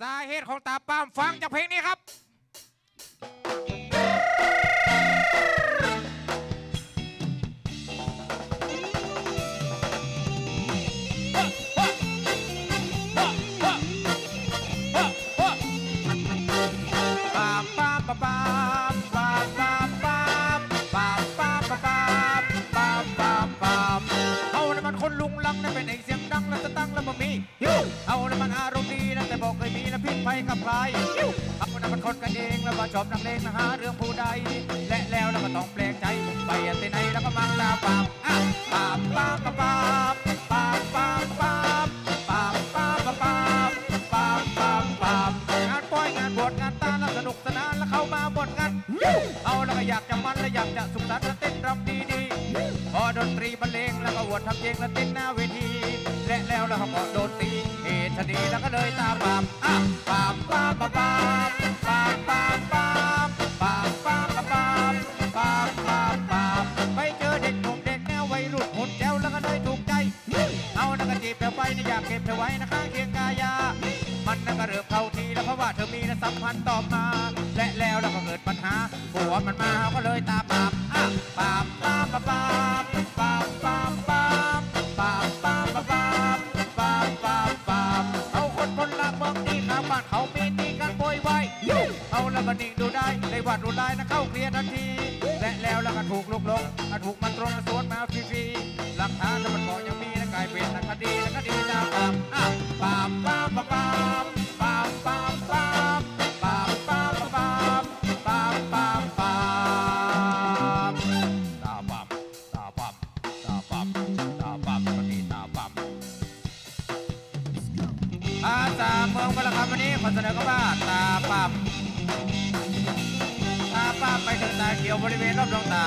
สาเหตุของตาปามฟังจากเพลงนี้ครับ อมาชอบนักเลงนะหาเรื่องผู้ใด และแล้วเราก็ต้องแปลกใจไปอันที่ไหนแล้วก็มังตาปามอะปามปามปามปามปามปามปามปามปามปามปามปามปามงานปล่อยงานบวชงานตาแล้วสนุกสนานแล้วเข้ามาบวชกันเอาแล้วก็อยากจะมันและอยากจะสุขสันต์และเต้นรำดีๆพอดนตรีบรรเลงแล้วก็วดทำเพลงและเต้นหน้าเวที และแล้วเราก็โดนตีเหตุชนีแล้วก็เลยตาปามอะปามปามปาม ก็เริ่มเข้าทีแล้วเพราะว่าเธอมีนะสัมพันธ์ต่อมา และแล้วเราก็เกิดปัญหาผัวมันมาเขาก็เลยตามปามอะปามปามปามปามปามปามปามปามปามปามปามปามปามเอาคนคนละเมืองนี้ข้างบ้านเขามีตีกันโวยวายเอาล้วมันนิ่งดูได้ในวัดดูได้นะเข้าเคลียร์ทันที และแล้วเราก็ถูกลุกลงถูกมันตรงสวนมาฟรีๆหลักฐานแล้วมันก็ยังมีายเป็นนักคดีนักคดีตามปามอะปามปามปามปามปามปามปามปามปามปามปามปามตาปามตาปามตาปามตาปามปฏิตาปามอาสาเมืองพระคำวันนี้ขอเสนอคำว่าตาปามตาปามไปถึงตาเขียวบริเวณรอบดวงตา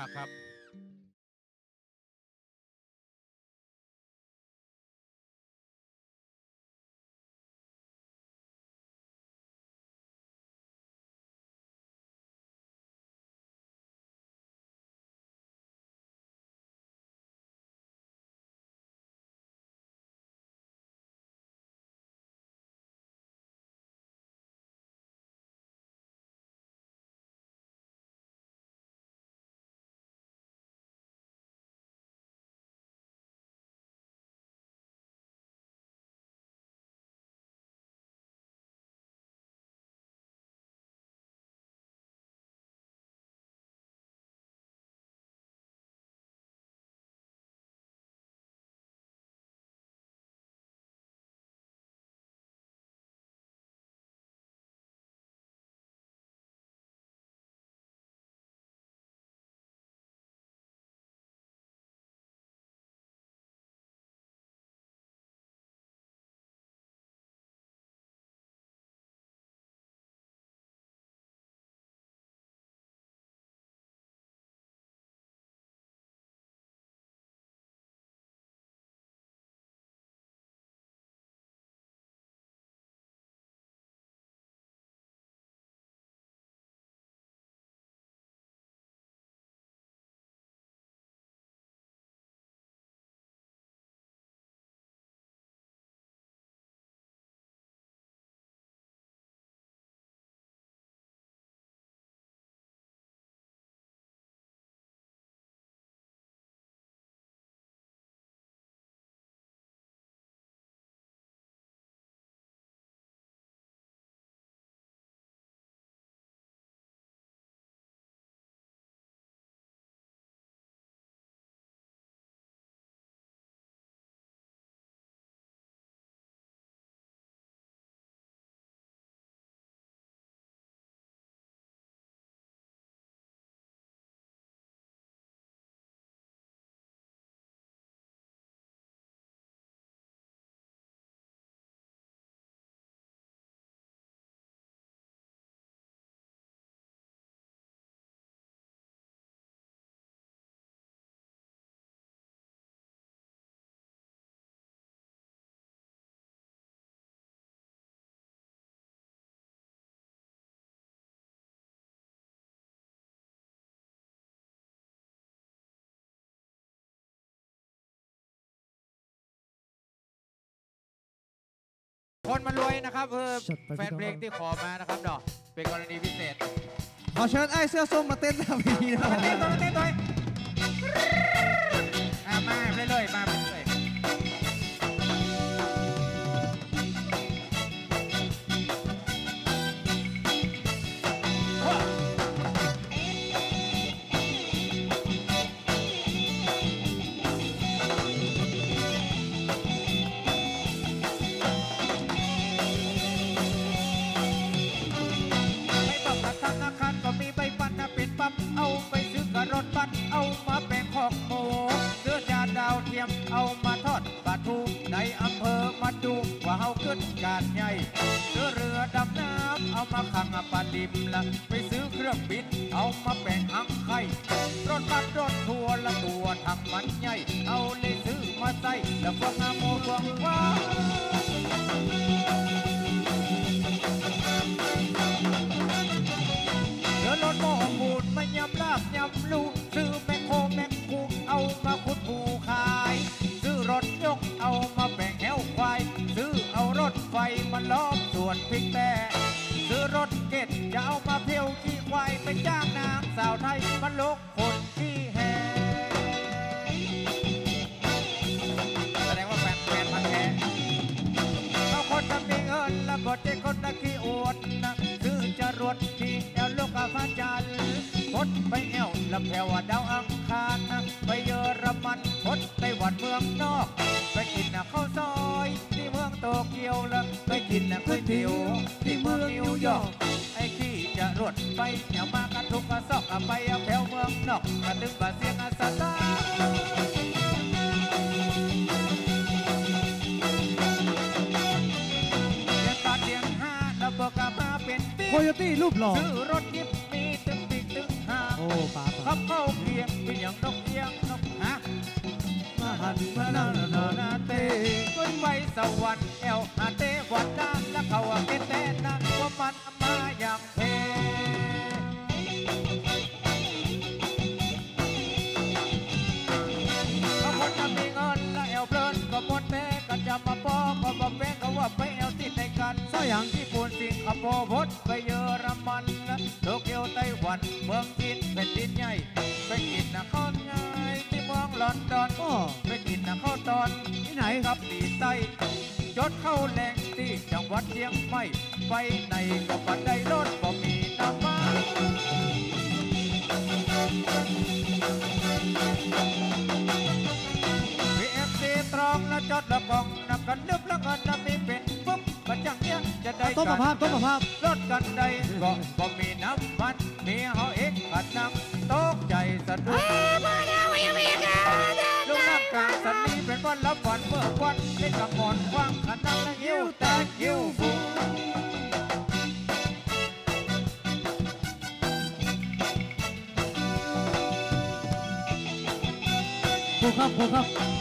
มากครับ คนมารวยนะครับเออจัดไปแฟนเพลงที่ขอมานะครับเนาะเป็นกรณีพิเศษ ขอเชิญไอ้เสื้อส้มมาเต้นหน้าเวทีนะคมารับเต้นตัวมาเต้นตัวอะมาเรื่อยๆมา ลาดิมละไปซื้อเครื่องบินเอามาแบ่งหังไข่รถบัสรถทัวร์ละตัวทางมันใหญ่ เอาเลยซื้อมาใส่แล้วพวกงามโมดวงว้าเดือรถโม่ปูนมายำลาบยำลูซื้อแมคโคแมคคูเอามาขุดผูขาย ซื้อรถยกเอามาแบ่งแหวควายซื้อเอารถไฟมาล้อมส่วนพริกแต่ ซื้อรถเก็ดจะเอามาเพียวขี้ควายไปจ้างนางสาวไทยมาลกคนขี้แห่แสดงว่าแฟนแฟนพันแท้เอาคนทำมีเงินแล้วก็เจ๊คนนักขี้อวดนะซื้อจรวดที่แอวโลกาฟาจันทร์พดไปแอวลำแพวดาวอังคารนะไปเยอรมันพดไปหวัดเมืองนอก ไปกินนะข้าวซอย โตเกียวแล้วไปกินนะก๋วยเตี๋ยวที่เมืองนิวยอร์กไอ้ขี้จะรวดไปแอวมากันทุกกระซอกอะไปเอาแถวเมืองนอกกระตึงบาเสียงอาซาตาเรียนตอนเรียนห้าแล้วบอกกลับมาเป็นปีโคโยตี้รูปหล่อซื้อรถยิบมีตึงปีกตึงหางโอ้ป๋าป๋าขับเข้าเกียงเป็นอย่างนกเอียงนกฮะมาหันมามานานานานานานาเตเต้ขึ้นไปสวรรค์ แอลอาเตวันดานแล้วเขาว่าเป็นแต่นั้นว่ามันมาอย่างเพเขาคนจะมีเงินแล้วแอลเพลินก็หมดแม่ก็จะมาป้อก็บอกแม่ก็ว่าไปแอลติดในกันเศร้าอย่างญี่ปุ่นสิงคโปร์พดไปเยอรมันโตเกียวไต้หวันเมืองจีนแผ่นดินใหญ่ไปกินนะข้าวง่ายที่เมืองลอนดอนไปกินนะข้าวตอนที่ไหนกับตีไต้ จดเข้าแหล่งที่จังหวัดเชียงใหม่ไปในก็บันไดรถบ่มีน้ำมันพีเอฟซีตรองและจดละกองนับกันนึบแล้วเงินน่ะมีเป็นปุ๊บก็จังเนี้ยจะได้ต้นกัมะพร้าวต้นมะพร้าวรถกันใดก็บ่มีน้ำมันมีเฮาเองกันั่งตกใจสะดุ้งลุงน้ำกลางสันนี้เป็นวันละฝันเมื่อวันได้กำมอนควาง ขันนั่งและ